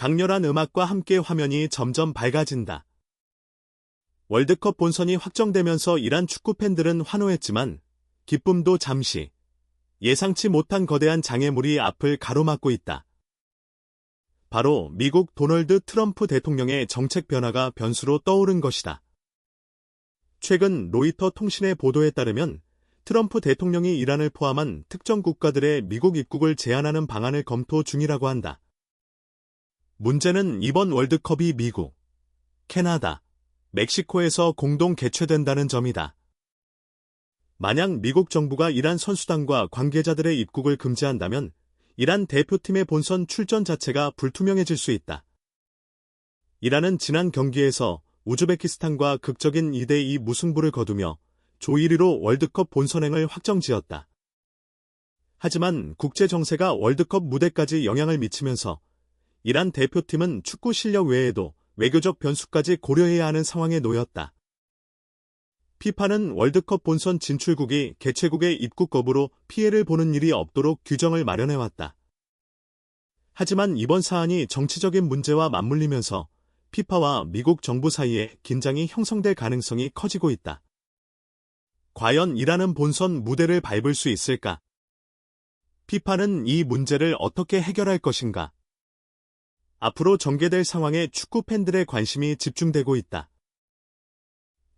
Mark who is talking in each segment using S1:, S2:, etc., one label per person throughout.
S1: 강렬한 음악과 함께 화면이 점점 밝아진다. 월드컵 본선이 확정되면서 이란 축구 팬들은 환호했지만 기쁨도 잠시 예상치 못한 거대한 장애물이 앞을 가로막고 있다. 바로 미국 도널드 트럼프 대통령의 정책 변화가 변수로 떠오른 것이다. 최근 로이터 통신의 보도에 따르면 트럼프 대통령이 이란을 포함한 특정 국가들의 미국 입국을 제한하는 방안을 검토 중이라고 한다. 문제는 이번 월드컵이 미국, 캐나다, 멕시코에서 공동 개최된다는 점이다. 만약 미국 정부가 이란 선수단과 관계자들의 입국을 금지한다면 이란 대표팀의 본선 출전 자체가 불투명해질 수 있다. 이란은 지난 경기에서 우즈베키스탄과 극적인 2대2 무승부를 거두며 조 1위로 월드컵 본선행을 확정지었다. 하지만 국제 정세가 월드컵 무대까지 영향을 미치면서 이란 대표팀은 축구 실력 외에도 외교적 변수까지 고려해야 하는 상황에 놓였다. 피파는 월드컵 본선 진출국이 개최국의 입국 거부로 피해를 보는 일이 없도록 규정을 마련해왔다. 하지만 이번 사안이 정치적인 문제와 맞물리면서 피파와 미국 정부 사이에 긴장이 형성될 가능성이 커지고 있다. 과연 이라는 본선 무대를 밟을 수 있을까? 피파는 이 문제를 어떻게 해결할 것인가? 앞으로 전개될 상황에 축구 팬들의 관심이 집중되고 있다.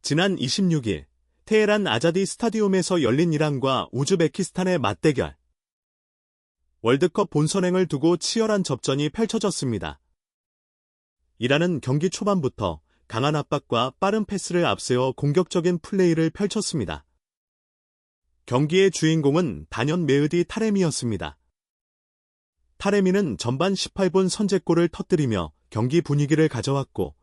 S1: 지난 26일 테헤란 아자디 스타디움에서 열린 이란과 우즈베키스탄의 맞대결. 월드컵 본선행을 두고 치열한 접전이 펼쳐졌습니다. 이란은 경기 초반부터 강한 압박과 빠른 패스를 앞세워 공격적인 플레이를 펼쳤습니다. 경기의 주인공은 단연 메으디 타레미였습니다. 타레미는 전반 18분 선제골을 터뜨리며 경기 분위기를 가져왔고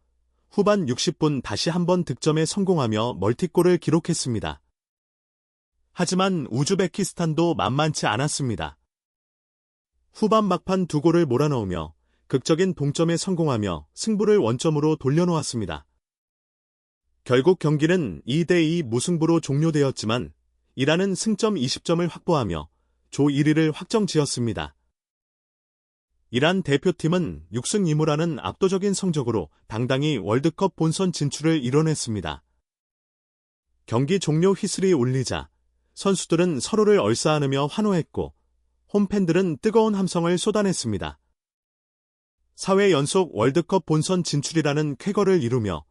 S1: 후반 60분 다시 한번 득점에 성공하며 멀티골을 기록했습니다. 하지만 우즈베키스탄도 만만치 않았습니다. 후반 막판 두 골을 몰아넣으며 극적인 동점에 성공하며 승부를 원점으로 돌려놓았습니다. 결국 경기는 2대2 무승부로 종료되었지만 이란은 승점 20점을 확보하며 조 1위를 확정지었습니다. 이란 대표팀은 6승 2무라는 압도적인 성적으로 당당히 월드컵 본선 진출을 이뤄냈습니다. 경기 종료 휘슬이 울리자 선수들은 서로를 얼싸안으며 환호했고 홈팬들은 뜨거운 함성을 쏟아냈습니다. 4회 연속 월드컵 본선 진출이라는 쾌거를 이루며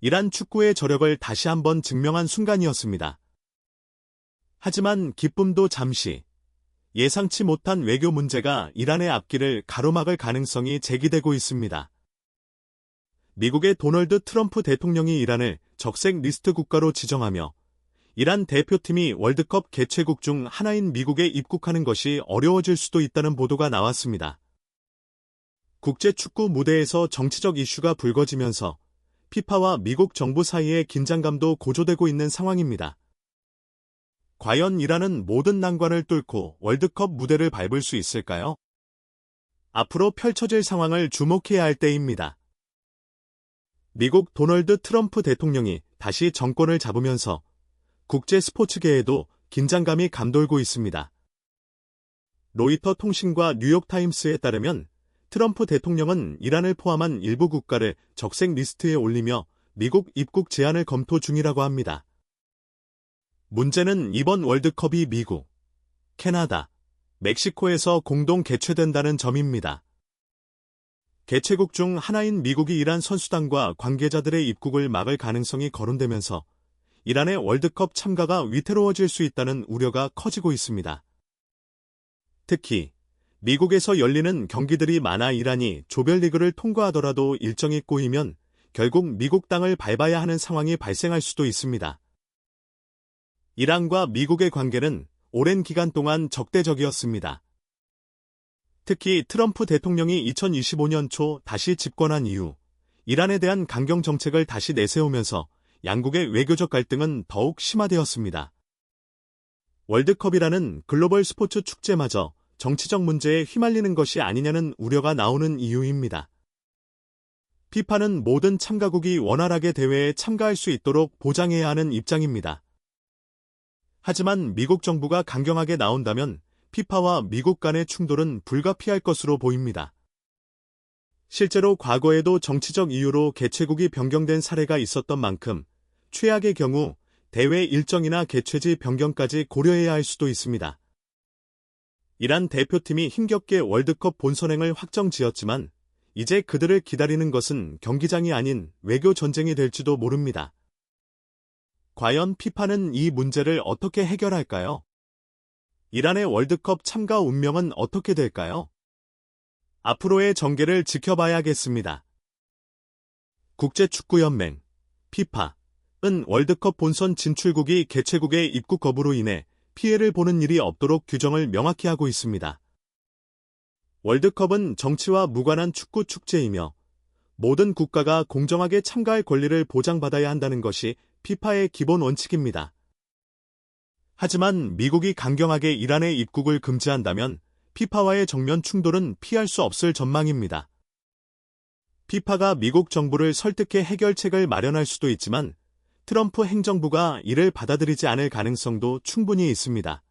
S1: 이란 축구의 저력을 다시 한번 증명한 순간이었습니다. 하지만 기쁨도 잠시 예상치 못한 외교 문제가 이란의 앞길을 가로막을 가능성이 제기되고 있습니다. 미국의 도널드 트럼프 대통령이 이란을 적색 리스트 국가로 지정하며 이란 대표팀이 월드컵 개최국 중 하나인 미국에 입국하는 것이 어려워질 수도 있다는 보도가 나왔습니다. 국제 축구 무대에서 정치적 이슈가 불거지면서 피파와 미국 정부 사이의 긴장감도 고조되고 있는 상황입니다. 과연 이라는 모든 난관을 뚫고 월드컵 무대를 밟을 수 있을까요? 앞으로 펼쳐질 상황을 주목해야 할 때입니다. 미국 도널드 트럼프 대통령이 다시 정권을 잡으면서 국제 스포츠계에도 긴장감이 감돌고 있습니다. 로이터 통신과 뉴욕타임스에 따르면 트럼프 대통령은 이란을 포함한 일부 국가를 적색 리스트에 올리며 미국 입국 제한을 검토 중이라고 합니다. 문제는 이번 월드컵이 미국, 캐나다, 멕시코에서 공동 개최된다는 점입니다. 개최국 중 하나인 미국이 이란 선수단과 관계자들의 입국을 막을 가능성이 거론되면서 이란의 월드컵 참가가 위태로워질 수 있다는 우려가 커지고 있습니다. 특히 미국에서 열리는 경기들이 많아 이란이 조별리그를 통과하더라도 일정이 꼬이면 결국 미국 땅을 밟아야 하는 상황이 발생할 수도 있습니다. 이란과 미국의 관계는 오랜 기간 동안 적대적이었습니다. 특히 트럼프 대통령이 2025년 초 다시 집권한 이후 이란에 대한 강경 정책을 다시 내세우면서 양국의 외교적 갈등은 더욱 심화되었습니다. 월드컵이라는 글로벌 스포츠 축제마저 정치적 문제에 휘말리는 것이 아니냐는 우려가 나오는 이유입니다. 피파는 모든 참가국이 원활하게 대회에 참가할 수 있도록 보장해야 하는 입장입니다. 하지만 미국 정부가 강경하게 나온다면 피파와 미국 간의 충돌은 불가피할 것으로 보입니다. 실제로 과거에도 정치적 이유로 개최국이 변경된 사례가 있었던 만큼 최악의 경우 대회 일정이나 개최지 변경까지 고려해야 할 수도 있습니다. 이란 대표팀이 힘겹게 월드컵 본선행을 확정지었지만 이제 그들을 기다리는 것은 경기장이 아닌 외교 전쟁이 될지도 모릅니다. 과연 피파는 이 문제를 어떻게 해결할까요? 이란의 월드컵 참가 운명은 어떻게 될까요? 앞으로의 전개를 지켜봐야겠습니다. 국제축구연맹, 피파은 월드컵 본선 진출국이 개최국의 입국 거부로 인해 피해를 보는 일이 없도록 규정을 명확히 하고 있습니다. 월드컵은 정치와 무관한 축구 축제이며 모든 국가가 공정하게 참가할 권리를 보장받아야 한다는 것이 피파의 기본 원칙입니다. 하지만 미국이 강경하게 이란의 입국을 금지한다면 피파와의 정면 충돌은 피할 수 없을 전망입니다. 피파가 미국 정부를 설득해 해결책을 마련할 수도 있지만 트럼프 행정부가 이를 받아들이지 않을 가능성도 충분히 있습니다.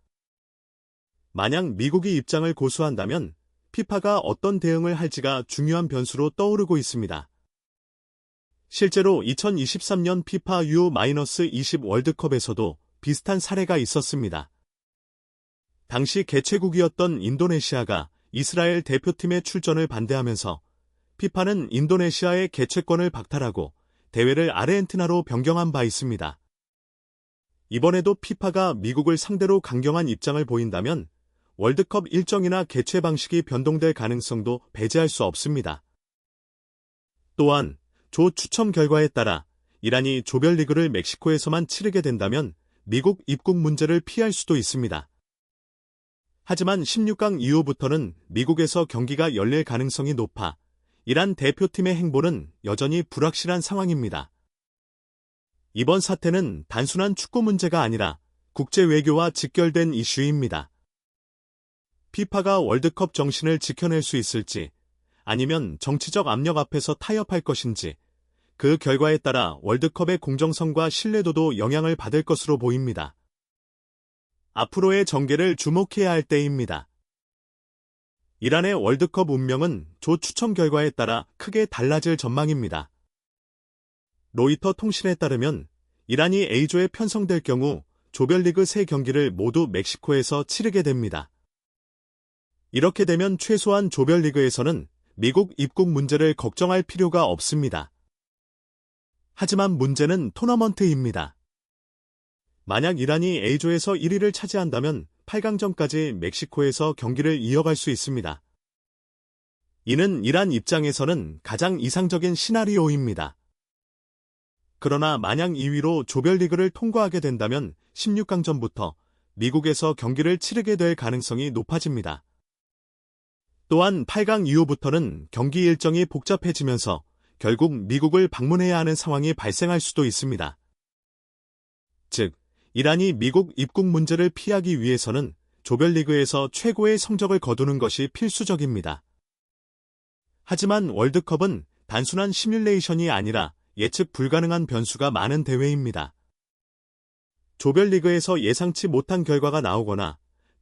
S1: 만약 미국이 입장을 고수한다면 피파가 어떤 대응을 할지가 중요한 변수로 떠오르고 있습니다. 실제로 2023년 피파 U-20 월드컵에서도 비슷한 사례가 있었습니다. 당시 개최국이었던 인도네시아가 이스라엘 대표팀의 출전을 반대하면서 피파는 인도네시아의 개최권을 박탈하고 대회를 아르헨티나로 변경한 바 있습니다. 이번에도 피파가 미국을 상대로 강경한 입장을 보인다면 월드컵 일정이나 개최 방식이 변동될 가능성도 배제할 수 없습니다. 또한 조 추첨 결과에 따라 이란이 조별리그를 멕시코에서만 치르게 된다면 미국 입국 문제를 피할 수도 있습니다. 하지만 16강 이후부터는 미국에서 경기가 열릴 가능성이 높아 이란 대표팀의 행보는 여전히 불확실한 상황입니다. 이번 사태는 단순한 축구 문제가 아니라 국제 외교와 직결된 이슈입니다. 피파가 월드컵 정신을 지켜낼 수 있을지 아니면 정치적 압력 앞에서 타협할 것인지 그 결과에 따라 월드컵의 공정성과 신뢰도도 영향을 받을 것으로 보입니다. 앞으로의 전개를 주목해야 할 때입니다. 이란의 월드컵 운명은 조 추첨 결과에 따라 크게 달라질 전망입니다. 로이터 통신에 따르면 이란이 A조에 편성될 경우 조별리그 3경기를 모두 멕시코에서 치르게 됩니다. 이렇게 되면 최소한 조별리그에서는 미국 입국 문제를 걱정할 필요가 없습니다. 하지만 문제는 토너먼트입니다. 만약 이란이 A조에서 1위를 차지한다면 8강전까지 멕시코에서 경기를 이어갈 수 있습니다. 이는 이란 입장에서는 가장 이상적인 시나리오입니다. 그러나 만약 2위로 조별리그를 통과하게 된다면 16강전부터 미국에서 경기를 치르게 될 가능성이 높아집니다. 또한 8강 이후부터는 경기 일정이 복잡해지면서 결국 미국을 방문해야 하는 상황이 발생할 수도 있습니다. 즉, 이란이 미국 입국 문제를 피하기 위해서는 조별리그에서 최고의 성적을 거두는 것이 필수적입니다. 하지만 월드컵은 단순한 시뮬레이션이 아니라 예측 불가능한 변수가 많은 대회입니다. 조별리그에서 예상치 못한 결과가 나오거나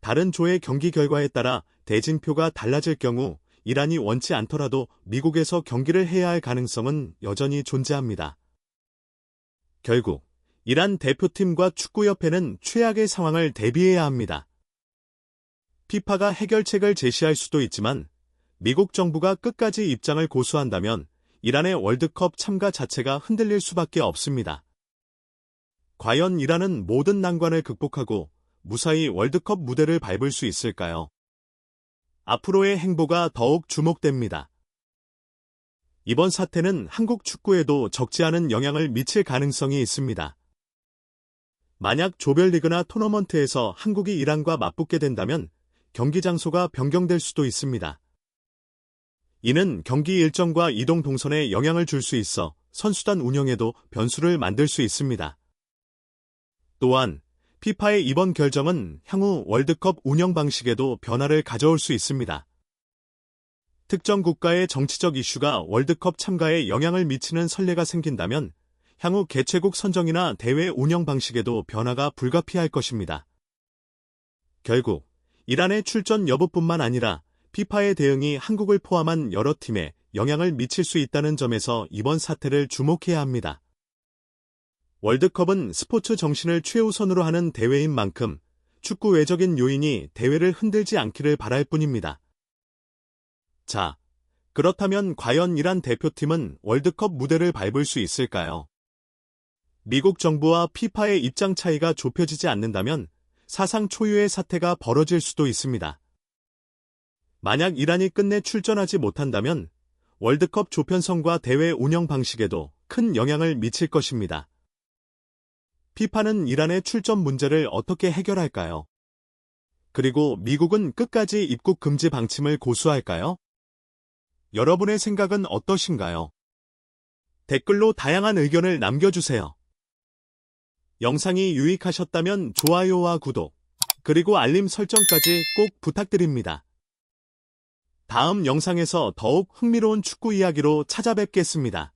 S1: 다른 조의 경기 결과에 따라 대진표가 달라질 경우 이란이 원치 않더라도 미국에서 경기를 해야 할 가능성은 여전히 존재합니다. 결국 이란 대표팀과 축구협회는 최악의 상황을 대비해야 합니다. 피파가 해결책을 제시할 수도 있지만 미국 정부가 끝까지 입장을 고수한다면 이란의 월드컵 참가 자체가 흔들릴 수밖에 없습니다. 과연 이란은 모든 난관을 극복하고 무사히 월드컵 무대를 밟을 수 있을까요? 앞으로의 행보가 더욱 주목됩니다. 이번 사태는 한국 축구에도 적지 않은 영향을 미칠 가능성이 있습니다. 만약 조별리그나 토너먼트에서 한국이 이란과 맞붙게 된다면 경기 장소가 변경될 수도 있습니다. 이는 경기 일정과 이동 동선에 영향을 줄 수 있어 선수단 운영에도 변수를 만들 수 있습니다. 또한 피파의 이번 결정은 향후 월드컵 운영 방식에도 변화를 가져올 수 있습니다. 특정 국가의 정치적 이슈가 월드컵 참가에 영향을 미치는 선례가 생긴다면 향후 개최국 선정이나 대회 운영 방식에도 변화가 불가피할 것입니다. 결국 이란의 출전 여부뿐만 아니라 피파의 대응이 한국을 포함한 여러 팀에 영향을 미칠 수 있다는 점에서 이번 사태를 주목해야 합니다. 월드컵은 스포츠 정신을 최우선으로 하는 대회인 만큼 축구 외적인 요인이 대회를 흔들지 않기를 바랄 뿐입니다. 자, 그렇다면 과연 이란 대표팀은 월드컵 무대를 밟을 수 있을까요? 미국 정부와 피파의 입장 차이가 좁혀지지 않는다면 사상 초유의 사태가 벌어질 수도 있습니다. 만약 이란이 끝내 출전하지 못한다면 월드컵 조편성과 대회 운영 방식에도 큰 영향을 미칠 것입니다. 피파는 이란의 출전 문제를 어떻게 해결할까요? 그리고 미국은 끝까지 입국 금지 방침을 고수할까요? 여러분의 생각은 어떠신가요? 댓글로 다양한 의견을 남겨주세요. 영상이 유익하셨다면 좋아요와 구독, 그리고 알림 설정까지 꼭 부탁드립니다. 다음 영상에서 더욱 흥미로운 축구 이야기로 찾아뵙겠습니다.